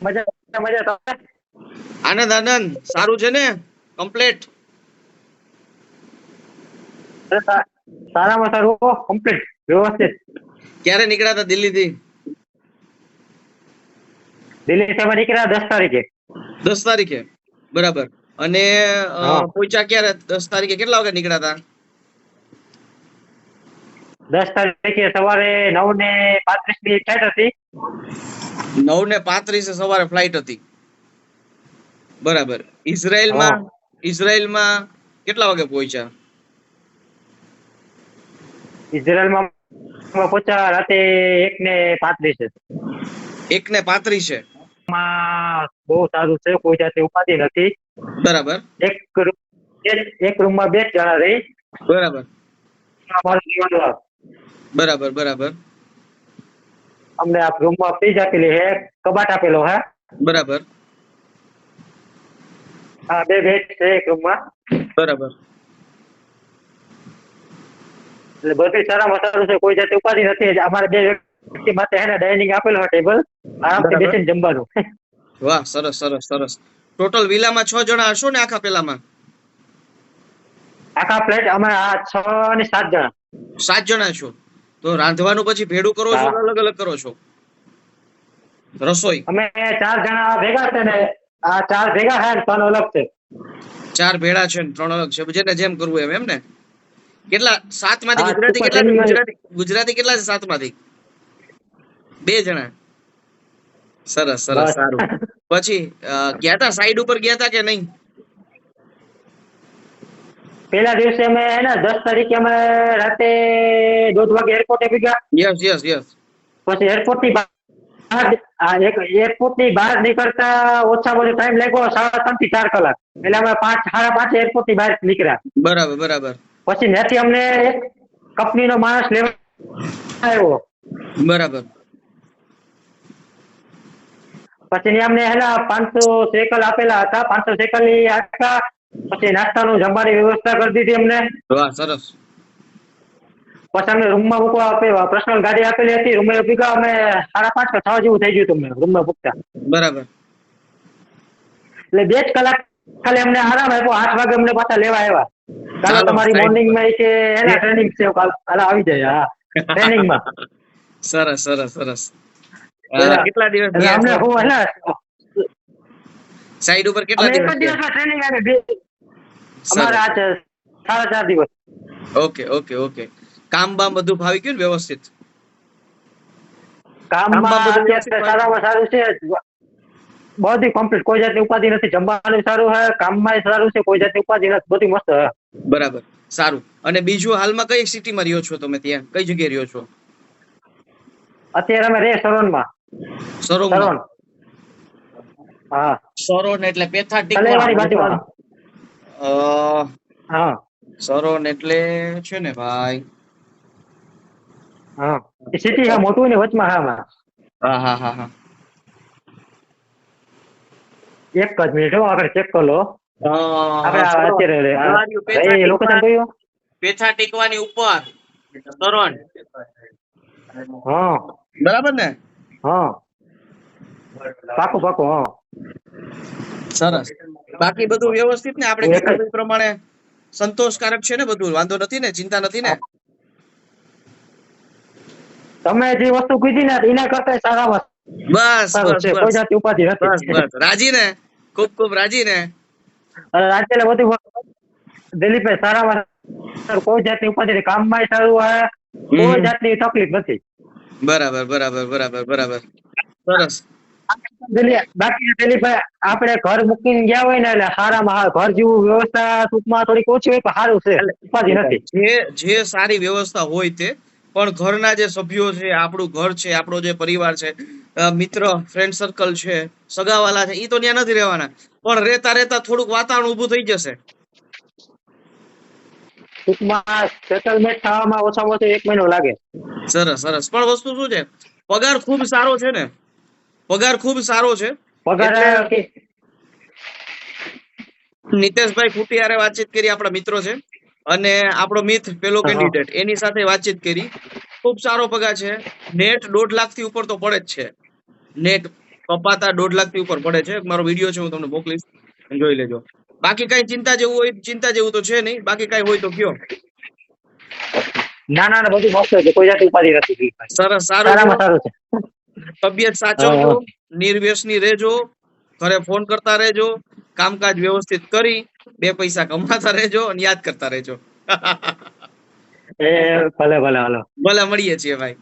મજા મજા તમે આનંદ આનંદ. સારું છે ને? કમ્પ્લીટ સારામાં સારું. કમ્પ્લીટ વ્યવસ્થિત. ક્યારે નીકળ્યા હતા દિલ્હી થી દિલ્હી થી નીકળ્યા દસ તારીખે. દસ તારીખે? બરાબર. અને પહોંચ્યા ક્યારે? દસ તારીખે કેટલા વાગે નીકળ્યા હતા? દસ તારીખે સવારે નવ ને પાંત્રીસની ફ્લાઇટ હતી. નવ ને પાંત્રીસે સવારે ફ્લાઇટ હતી. બરાબર. ઇઝરાયલમાં. ઇઝરાયલમાં કેટલા વાગે પહોંચ્યા? ઇઝરાયલમાં માં પહોંચ્યા રાતે એક ને પાંત્રીસે. એક ને પાંત્રીસે? છે બહુ સારું છે કોઈ જાતે ઉપાધિ નથી. બરાબર. એક રૂમ એક- એક રૂમમાં બે જણા રહી. બરાબર. બરાબર બરાબર. અમને આ રૂમમાં ફ્રીજ આપેલી છે કબાટ આપેલો હે. બરાબર. હા બે બેડ છે એક રૂમમાં બરાબર. એટલે બધી સારામાં સારું છે કોઈ જાતે ઉપાધિ નથી. અમારે બે વ્યક્તિ માટે હે ને ડાઇનિંગ આપેલો ટેબલ આરામથી બેસીને જમવાનું. વાહ સરસ સરસ સરસ. ટોટલ વિલામાં છ જણા હશો ને આખા પેલામાં? આખા ફ્લેટ અમે આ છ ને સાત જણા. સાત જણા છો. તો રાંધવાનું પછી ભેડું કરો છો અલગ અલગ કરો છો? રસોઈ? અમે ચાર જણા ભેગા છે ને આ ચાર ભેગા છે ને ત્રણ અલગ છે. ચાર ભેડા છે ને ત્રણ અલગ છે. જેને જેમ કરવું એમ એમ ને? કેટલા સાતમાંથી ગુજરાતી કેટલા ગુજરાતી ગુજરાતી કેટલા છે સાતમાંથી બે જણા. સરસ સરસ સારું. પછી ગયા તા સાઈડ ઉપર ગયા તા કે નહીં? પેલા દિવસે અમે હે ને દસ તારીખે અમે રાતે દોઢ વાગે એરપોર્ટે ભેગા યસ યસ યસ પછી એરપોર્ટની બહાર આ એક એરપોર્ટની બહાર નીકળતા ઓછામાં ઓછો ટાઈમ લાગ્યો સાડા ત્રણથી ચાર કલાક. એટલે અમે પાંચ સાડા પાંચ એરપોર્ટની બહાર નીકળ્યા. બરાબર બરાબર. પછી ત્યાંથી અમને એક કંપની નો માણસ લેવા આવ્યો. બરાબર. પછી ત્યાં અમને હેલા પાંચસો સેકલ આપેલા હતા. પાંચસો સેકલની આખા પછી નાસ્તાનું જમવાની વ્યવસ્થા કરી દીધી અમને વાહ સરસ. પછી અમને રૂમમાં મૂકવા આપેલા પર્સનલ ગાડી આપેલી હતી રૂમે ભેગા અમે સાડા પાંચ કે છ જેવું થઈ ગયું તમને રૂમમાં મૂકતા. બરાબર. એટલે બે જ કલાક ખાલી અમને આરામ આપ્યો આઠ વાગે અમને પાછા લેવા આવ્યા. કાલે ચાલો, તમારી. મોર્નિંગમાં છે એના ટ્રેનિંગ છે કાલ આવી જાય હા. ટ્રેનિંગમાં. સરસ સરસ સરસ. કેટલા દિવસ અમને હું સાઈડ ઉપર કેટલા દિવસ ટ્રેનિંગ બે અમારે આ સાડા ચાર દિવસ. Okay okay okay. કામ બામ બધું ફાવી ગયું ને વ્યવસ્થિત? કામમાં સારામાં સારું છે. બધી કમ્પ્લીટ કોઈ જાતની ઉપાધિ નથી. જમવાનું સારું છે કામમાં સારું છે કોઈ જાતની ઉપાધિ નથી. બધી મસ્ત છે બરાબર સારું. અને બીજું હાલમાં કઈ સિટીમાં રહ્યો છો તમે ત્યાં? કઈ જગ્યાએ રહ્યો છો? અત્યારે અમે રે સરોનમાં. સરોવર. સરોન હા. સરોન એટલે પેથા કલેવાડી હા. સરોન એટલે છે ને ભાઈ? હા. સિટી હા મોટું ને વચમાં હા હા હા હા હા. એક જ મિનિટ હો આગળ ચેક કરો આપણે અત્યારે પેથા લોકેશન કયું પેથા ટીકવાની ઉપર. સરોન. હા. બરાબર ને? હા. પાકું પાકું હા. સરસ. બાકી બધું વ્યવસ્થિત ને આપણે પ્રમાણે સંતોષકારક છે ને બધું? વાંધો નથી ને? ચિંતા નથી ને? તમે જે વસ્તુ કીધી ને એના કરતા સારામાં બસ બસ કોઈ જાતિ ઉપાધિ નથી. બસ રાજી ને? ખૂબ ખૂબ રાજી ને? અને રાજ્ય બધું દિલીપભાઈ સારા સારું કોઈ જાતની ઉપાધિ કામ કામમાં સારું હોય કોઈ જાતની તકલીફ નથી. બરાબર બરાબર બરાબર બરાબર. સરસ. બાકી દિલીપભાઈ આપણે ઘર મૂકીને ગયા હોય ને એટલે સારામાં ઘર જેવું વ્યવસ્થા ટૂંકમાં થોડીક ઓછી હોય પણ સારું છે. ઉપાધિ નથી. જે જે સારી વ્યવસ્થા હોય તે પણ ઘરના જે સભ્યો છે આપણું ઘર છે આપણો જે પરિવાર છે મિત્ર ફ્રેન્ડ સર્કલ છે સગાવાલા છે એ તો ત્યાં નથી રહેવાના. પણ રહેતા રહેતા થોડુંક વાતાવરણ ઊભું થઈ જશે. ટૂંકમાં સેટલમેન્ટ થવામાં ઓછામાં ઓછો એક મહિનો લાગે. સરસ સરસ. પણ વસ્તુ શું છે? પગાર ખૂબ સારો છે ને. પગાર ખૂબ સારો છે. પગાર નિતેશભાઈ ફૂટિયારે વાતચીત કરી આપણા મિત્રો છે. અને આપણો મિથ પેલો. કેન્ડિડેટ એની સાથે વાતચીત કરી. ખૂબ સારો પગાર છે. નેટ દોઢ લાખથી ઉપર તો પડે જ છે. નેટ કપાતા દોઢ લાખથી ઉપર પડે છે. મારો વીડિયો છે હું તમને મોકલીશ. જોઈ લેજો. બાકી કઈ ચિંતા જેવું હોય ચિંતા જેવું તો છે નહીં. બાકી કઈ હોય તો કયો. ના ના ના, બધું મસ્ત છે. કોઈ જાતની ઉપાધિ નથી. સરસ સારું સારું છે. તબિયત સાચવજો નિર્વ્યસની રહેજો ઘરે ફોન કરતા રહેજો કામકાજ વ્યવસ્થિત કરી બે પૈસા કમાતા રહેજો અને યાદ કરતા રહેજો. એ ભલે ભલે હાલો. ભલે મળીએ છીએ ભાઈ.